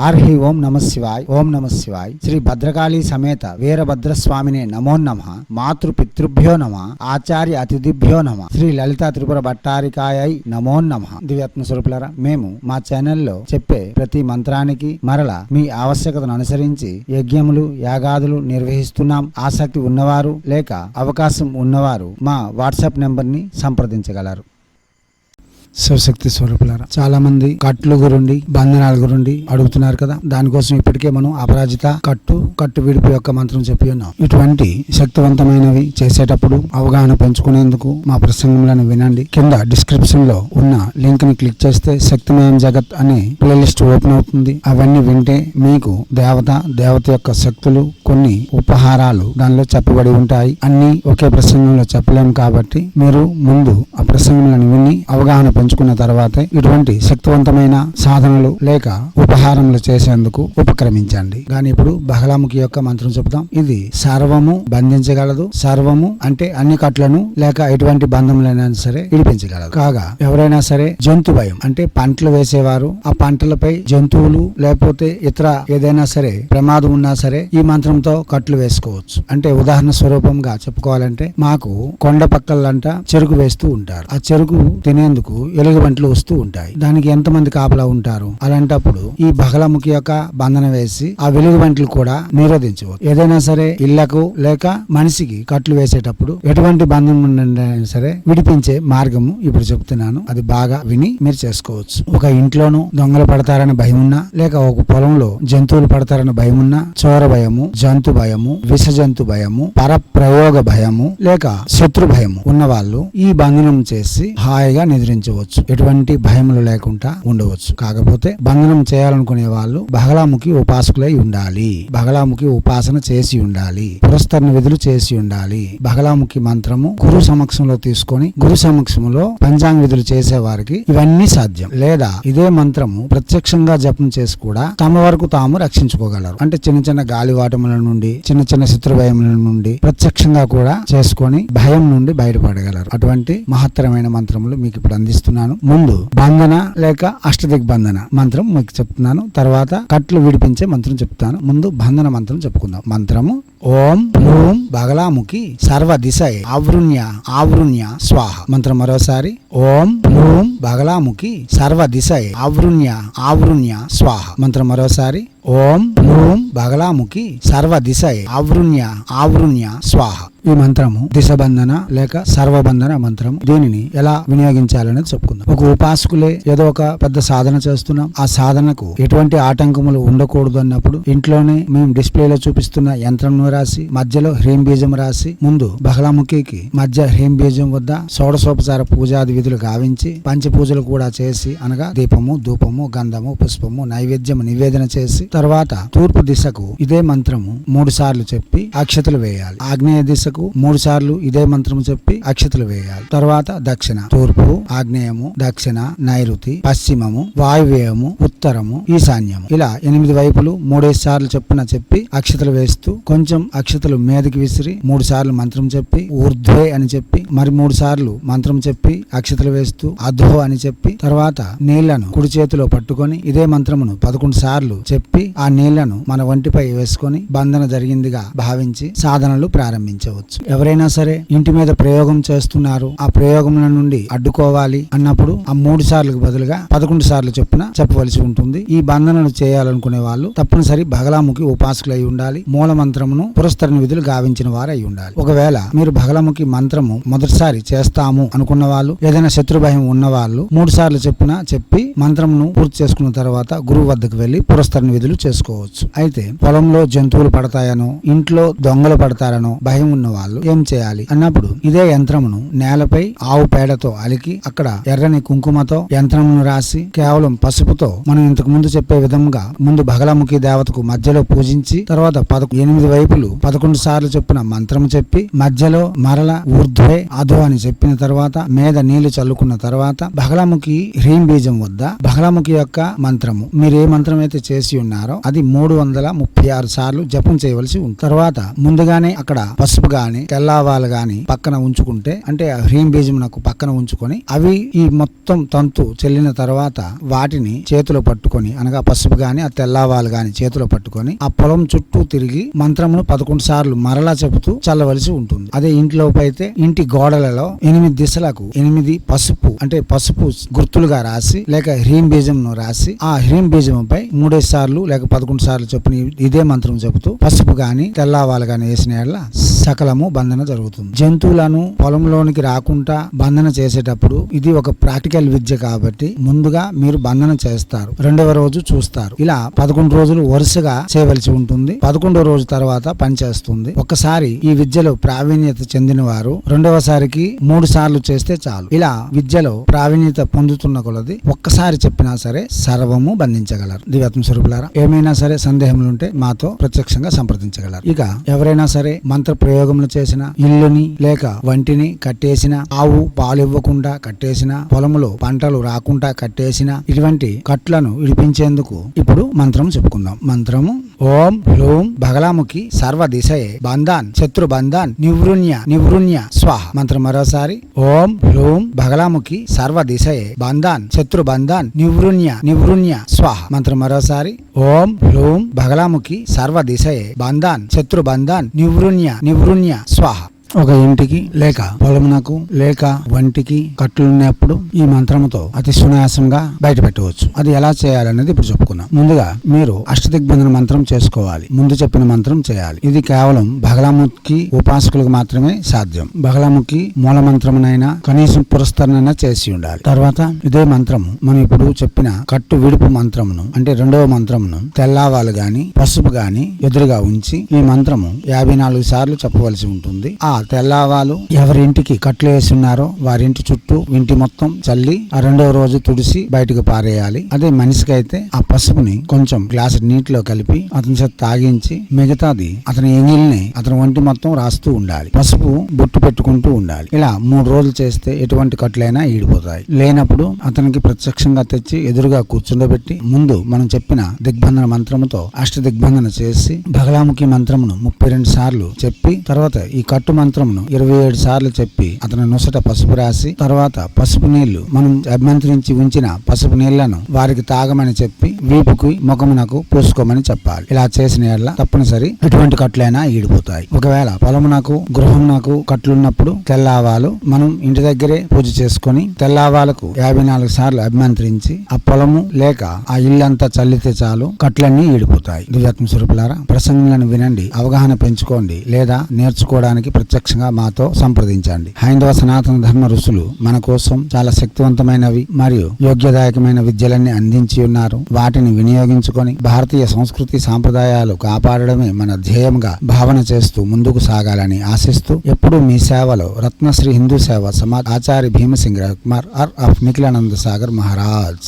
ఆర్హి ఓం నమ శివాయ్ ఓం నమ శివాయ్. శ్రీ భద్రకాళి సమేత వీరభద్రస్వామినే నమో నమ. మాతృ పితృభ్యో నమ. ఆచార్య అతిథిభ్యో నమ. శ్రీ లలిత త్రిపుర భట్టారికాయ నమో నమ. దివ్యాత్మ మేము మా ఛానల్లో చెప్పే ప్రతి మంత్రానికి మరల మీ ఆవశ్యకతను అనుసరించి యజ్ఞములు యాగాదులు నిర్వహిస్తున్నాం. ఆసక్తి ఉన్నవారు లేక అవకాశం ఉన్నవారు మా వాట్సాప్ నెంబర్ని సంప్రదించగలరు. శివశక్తి స్వరూపులారా. చాలా మంది కట్లు గురుండి బంధనాల గురుండి అడుగుతున్నారు కదా. దానికోసం ఇప్పటికే మనం అపరాజిత కట్టు కట్టు విడిపి యొక్క మంత్రం చెప్పి ఉన్నాం. ఇటువంటి శక్తివంతమైనవి చేసేటప్పుడు అవగాహన పెంచుకునేందుకు మా ప్రసంగంలను వినండి. కింద డిస్క్రిప్షన్లో ఉన్న లింక్ని క్లిక్ చేస్తే శక్తిమయం జగత్ అనే ప్లేలిస్ట్ ఓపెన్ అవుతుంది. అవన్నీ వింటే మీకు దేవత దేవత యొక్క శక్తులు కొన్ని ఉపహారాలు దానిలో చెప్పబడి ఉంటాయి. అన్ని ఒకే ప్రసంగంలో చెప్పలేము కాబట్టి మీరు ముందు ఆ ప్రసంగంలను విని అవగాహన పంచుకున్న తర్వాతే ఇటువంటి శక్తివంతమైన సాధనలు లేక ఉపహారములు చేసేందుకు ఉపక్రమించండి. కానీ ఇప్పుడు బహలాముఖి యొక్క మంత్రం చెప్తాం ఇది సర్వము బంధించగలదు. సర్వము అంటే అన్ని కట్లను లేక ఎటువంటి బంధములైనా సరే విడిపించగలదు. కాగా ఎవరైనా సరే జంతు భయం అంటే పంటలు వేసేవారు ఆ పంటలపై జంతువులు లేకపోతే ఇతర ఏదైనా సరే ప్రమాదం ఉన్నా సరే ఈ మంత్రంతో కట్లు వేసుకోవచ్చు. అంటే ఉదాహరణ స్వరూపంగా చెప్పుకోవాలంటే మాకు కొండ పక్కలంట చెరుకు వేస్తూ ఉంటారు. ఆ చెరుకు తినేందుకు ఎలుగుబంట్లు వస్తూ ఉంటాయి. దానికి ఎంతమంది కాపలా ఉంటారు? అలాంటప్పుడు ఈ బహళముఖి యొక్క బంధన వేసి ఆ వెలుగుబంట్లు కూడా నిరోధించవచ్చు. ఏదైనా సరే ఇళ్ళకు లేక మనిషికి కట్లు వేసేటప్పుడు ఎటువంటి బంధం ఉండైనా సరే విడిపించే మార్గము ఇప్పుడు చెప్తున్నాను. అది బాగా విని మీరు చేసుకోవచ్చు. ఒక ఇంట్లోనూ దొంగలు పడతారని భయం ఉన్నా లేక ఒక పొలంలో జంతువులు పడతారని భయం ఉన్నా చోర భయము జంతు భయము విష జంతు భయము పరప్రయోగ భయము లేక శత్రు భయము ఉన్న వాళ్ళు ఈ బంధనం చేసి హాయిగా నిద్రించవచ్చు. ఎటువంటి భయములు లేకుండా ఉండవచ్చు. కాకపోతే బంధనం చేయాలనుకునే వాళ్ళు బహళాముఖి ఉపాసకులై ఉండాలి. బహళాముఖి ఉపాసన చేసి ఉండాలి. పురస్కరణ విధులు చేసి ఉండాలి. బహళాముఖి మంత్రము గురు సమక్షంలో తీసుకొని గురు సమక్షంలో పంచాంగ విధులు చేసే వారికి ఇవన్నీ సాధ్యం. లేదా ఇదే మంత్రము ప్రత్యక్షంగా జపం చేసి కూడా తమ వరకు తాము రక్షించుకోగలరు. అంటే చిన్న చిన్న గాలివాటముల నుండి చిన్న చిన్న శత్రుభయముల నుండి ప్రత్యక్షంగా కూడా చేసుకొని భయం నుండి బయటపడగలరు. అటువంటి మహత్తరమైన మంత్రములు మీకు ఇప్పుడు చెప్తున్నాను. ముందు బంధన లేక అష్టదిగ్బంధన మంత్రం మీకు చెప్తున్నాను. తర్వాత కట్లు విడిపించే మంత్రం చెప్తాను. ముందు బంధన మంత్రం చెప్పుకుందాం. మంత్రము ఓం హ్లూం బగలాముఖి సర్వ దిశ ఆవృణ్య ఆవృణ్య స్వాహ. మంత్రం మరోసారి. ఓం హ్లూం బగలాముఖి సర్వ దిశ ఆవృణ్య ఆవృణ్య స్వాహ. మంత్రం మరోసారి. ఓం హ్లూం బగలాముఖి సర్వ దిశ ఆవృణ్య ఆవృణ్య స్వాహ. ఈ మంత్రము దిశబంధన లేక సర్వబంధన మంత్రం దీనిని ఎలా వినియోగించాలనేది చెప్పుకుందాం. ఒక ఉపాసకులే ఏదో ఒక పెద్ద సాధన చేస్తున్నాం. ఆ సాధనకు ఎటువంటి ఆటంకములు ఉండకూడదు అన్నప్పుడు ఇంట్లోనే మేము డిస్ప్లేలో చూపిస్తున్న యంత్రం రాసి మధ్యలో హ్రీం బీజం రాసి ముందు బహళముఖికి మధ్య హ్రీం బీజం వద్ద షోడశోపచార పూజాది విధులు గావించి పంచపూజలు కూడా చేసి అనగా దీపము ధూపము గంధము పుష్పము నైవేద్యం నివేదన చేసి తర్వాత తూర్పు దిశకు ఇదే మంత్రము మూడు సార్లు చెప్పి అక్షతలు వేయాలి. ఆగ్నేయ దిశకు మూడు సార్లు ఇదే మంత్రము చెప్పి అక్షతలు వేయాలి. తర్వాత దక్షిణ తూర్పు ఆగ్నేయము దక్షిణ నైరుతి పశ్చిమము వాయువ్యము ఉత్తరము ఈశాన్యము. ఇలా ఎనిమిది వైపులు మూడేసి సార్లు చెప్పి అక్షతలు వేస్తూ కొంచెం అక్షతలు మీదకి విసిరి మూడు సార్లు మంత్రం చెప్పి ఊర్ధ్వే అని చెప్పి మరి మూడు సార్లు మంత్రం చెప్పి అక్షతలు వేస్తూ అధో అని చెప్పి తర్వాత నీళ్ళను కుడి చేతిలో పట్టుకొని ఇదే మంత్రమును పదకొండు సార్లు చెప్పి ఆ నీళ్ళను మన ఒంటిపై వేసుకొని బంధన జరిగిందిగా భావించి సాధనలు ప్రారంభించవచ్చు. ఎవరైనా సరే ఇంటి మీద ప్రయోగం చేస్తున్నారు ఆ ప్రయోగముల నుండి అడ్డుకోవాలి అన్నప్పుడు ఆ మూడు సార్లకు బదులుగా పదకొండు సార్లు చొప్పున చెప్పవలసి ఉంటుంది. ఈ బంధనలు చేయాలనుకునే వాళ్ళు తప్పనిసరి బగలాముఖి ఉపాసకులై ఉండాలి. మూల మంత్రమును పురస్కరణ విధులు గావించిన వారై ఉండాలి. ఒకవేళ మీరు బగలాముఖి మంత్రము మొదటిసారి చేస్తాము అనుకున్న వాళ్ళు ఏదైనా శత్రు భయం ఉన్న వాళ్ళు మూడు సార్లు చెప్పినా చెప్పి మంత్రమును పూర్తి చేసుకున్న తర్వాత గురువు వద్దకు వెళ్ళి పురస్కరణ విధులు చేసుకోవచ్చు. అయితే పొలంలో జంతువులు పడతాయనో ఇంట్లో దొంగలు పడతారనో భయం ఉన్న వాళ్ళు ఏం చేయాలి? అన్నప్పుడు ఇదే యంత్రమును నేలపై ఆవు పేడతో అలికి అక్కడ ఎర్రని కుంకుమతో యంత్రమును రాసి కేవలం పసుపుతో మనం ఇంతకు ముందు చెప్పే విధంగా ముందు బగలాముఖి దేవతకు మధ్యలో పూజించి తర్వాత పద ఎనిమిది వైపు వైపులు పదకొండు సార్లు చెప్పిన మంత్రం చెప్పి మధ్యలో మరల ఊర్ధ్వే అధో అని చెప్పిన తర్వాత మీద నీళ్ళు చల్లుకున్న తర్వాత బహళముఖి హ్రీం బీజం వద్ద బహళముఖి యొక్క మంత్రము. మీరు ఏ మంత్రం అయితే చేసి ఉన్నారో అది మూడు వందల ముప్పై ఆరు సార్లు జపం చేయవలసి ఉంది తర్వాత ముందుగానే అక్కడ పసుపు గాని తెల్లావాలు గాని పక్కన ఉంచుకుంటే అంటే ఆ హ్రీం బీజం నాకు పక్కన ఉంచుకొని అవి ఈ మొత్తం తంతు చెల్లిన తర్వాత వాటిని చేతిలో పట్టుకొని అనగా పసుపు గాని ఆ తెల్లావాలు గాని చేతిలో పట్టుకొని ఆ పొలం చుట్టూ తిరిగి మంత్రమును పదకొండు సార్లు మరలా చెబుతూ చల్లవలసి ఉంటుంది. అదే ఇంట్లోపు అయితే ఇంటి గోడలలో ఎనిమిది దిశలకు ఎనిమిది పసుపు అంటే పసుపు గుర్తులుగా రాసి లేక హ్రీం బీజంను రాసి ఆ హ్రీం బీజంపై మూడేసి సార్లు లేక పదకొండు సార్లు చొప్పున ఇదే మంత్రం చెబుతూ పసుపు గాని తెల్లావాలు గాని వేసిన సకలము బంధన జరుగుతుంది. జంతువులను పొలంలోనికి రాకుండా బంధన చేసేటప్పుడు ఇది ఒక ప్రాక్టికల్ విద్య కాబట్టి ముందుగా మీరు బంధన చేస్తారు. రెండవ రోజు చూస్తారు. ఇలా పదకొండు రోజులు వరుసగా చేయవలసి ఉంటుంది. పదకొండో రోజు తర్వాత పనిచేస్తుంది. ఒక్కసారి ఈ విద్యలో ప్రావీణ్యత చెందిన వారు రెండవసారికి మూడు సార్లు చేస్తే చాలు. ఇలా విద్యలో ప్రావీణ్యత పొందుతున్న కొలది ఒక్కసారి చెప్పినా సరే సర్వము బంధించగలరు. దివ్యాత్మ స్వరూపులారా ఏమైనా సరే సందేహములుంటే మాతో ప్రత్యక్షంగా సంప్రదించగలరు. ఇక ఎవరైనా సరే మంత్ర ప్రయోగములు చేసిన ఇల్లుని లేక వంటిని కట్టేసిన ఆవు పాలు ఇవ్వకుండా కట్టేసిన పొలములో పంటలు రాకుండా కట్టేసిన ఇటువంటి కట్లను విడిపించేందుకు ఇప్పుడు మంత్రం చెప్పుకుందాం. మంత్రము ఓం హ్లూం బగలాముఖి సర్వ దిశయే బంధాన్ శత్రు బంధాన్ నివృణ్య నివృణ్య స్వాహ. మంత్రం మరోసారి. ఓం హ్లూం బగలాముఖి సర్వ దిశయే బంధాన్ శత్రు బంధాన్ నివృణ్య నివృణ్య స్వాహ. మంత్రం మరోసారి. ఓం హ్లూం బగలాముఖి సర్వ దిశయే బంధాన్ శత్రు బంధాన్ నివృణ్య నివృణ్య స్వాహ. ఒక ఇంటికి లేక పొలమునకు లేక వంటికి కట్లున్నప్పుడు ఈ మంత్రముతో అతి సునాయాసంగా బయట పెట్టవచ్చు అది ఎలా చేయాలనేది ఇప్పుడు చెప్పుకున్నాం. ముందుగా మీరు అష్టదిగ్బంధన మంత్రం చేసుకోవాలి. ముందు చెప్పిన మంత్రం చేయాలి. ఇది కేవలం బహలాముఖి ఉపాసకులకు మాత్రమే సాధ్యం. బహలాముఖి మూల మంత్రమునైనా కనీసం పురస్కరణైనా చేసి ఉండాలి. తర్వాత ఇదే మంత్రము మనం ఇప్పుడు చెప్పిన కట్టు విడుపు మంత్రమును అంటే రెండవ మంత్రమును తెల్లవాలు గాని పసుపు గాని ఎదురుగా ఉంచి ఈ మంత్రము యాభై నాలుగు సార్లు చెప్పవలసి ఉంటుంది. ఆ తెల్లవాలు ఎవరింటికి కట్లు వేసి ఉన్నారో వారింటి చుట్టూ ఇంటి మొత్తం చల్లి ఆ రెండవ రోజు తుడిసి బయటకు పారేయాలి. అదే మనిషికి అయితే ఆ పసుపుని కొంచెం గ్లాస్ నీటిలో కలిపి అతని చేత తాగించి మిగతాది అతని ఎంగిల్ని అతని ఒంటి మొత్తం రాస్తూ ఉండాలి. పసుపు బొట్టు పెట్టుకుంటూ ఉండాలి. ఇలా మూడు రోజులు చేస్తే ఎటువంటి కట్లైనా ఈడిపోతాయి. లేనప్పుడు అతనికి ప్రత్యక్షంగా తెచ్చి ఎదురుగా కూర్చుండబెట్టి ముందు మనం చెప్పిన దిగ్బంధన మంత్రముతో అష్ట దిగ్బంధన చేసి బగలాముఖి మంత్రమును ముప్పై రెండు సార్లు చెప్పి తర్వాత ఈ కట్టు మంత్రమును ఇరవై ఏడు సార్లు చెప్పి అతని నొసట పసుపు రాసి తర్వాత పసుపు నీళ్ళు మనం అభ్యంతరించి ఉంచిన పసుపు నీళ్ళను వారికి తాగమని చెప్పి వీపుకి ముఖమునకు పూసుకోమని చెప్పాలి. ఇలా చేసిన ఎడ్ల తప్పనిసరి ఎటువంటి కట్లైనా ఈడిపోతాయి. ఒకవేళ పొలమునకు గృహమునకు కట్లున్నప్పుడు తెల్లావాలు మనం ఇంటి దగ్గరే పూజ చేసుకొని తెల్లావాలకు యాభై నాలుగు సార్లు అభిమంత్రించి ఆ పొలము లేక ఆ ఇల్లంతా చల్లితే చాలు కట్లన్నీ ఈడిపోతాయి. దివ్యాత్మ స్వరూపులారా ప్రసంగులను వినండి అవగాహన పెంచుకోండి లేదా నేర్చుకోవడానికి ప్రత్యక్షంగా మాతో సంప్రదించండి. హైందవ సనాతన ధర్మ ఋషులు మన కోసం చాలా శక్తివంతమైనవి మరియు యోగ్యదాయకమైన విద్యలన్నీ అందించి ఉన్నారు. వాటిని వినియోగించుకొని భారతీయ సంస్కృతి సాంప్రదాయాలు కాపాడడమే మన ధ్యేయంగా భావన చేస్తూ ముందుకు సాగాలని ఆశిస్తూ ఎప్పుడూ మీ సేవలో రత్నశ్రీ హిందూ సేవ సమాజ్ ఆచార్య భీమసింగ్ కుమార్ ఆర్ ఆఫ్ నిఖిలానంద సాగర్ మహారాజ్.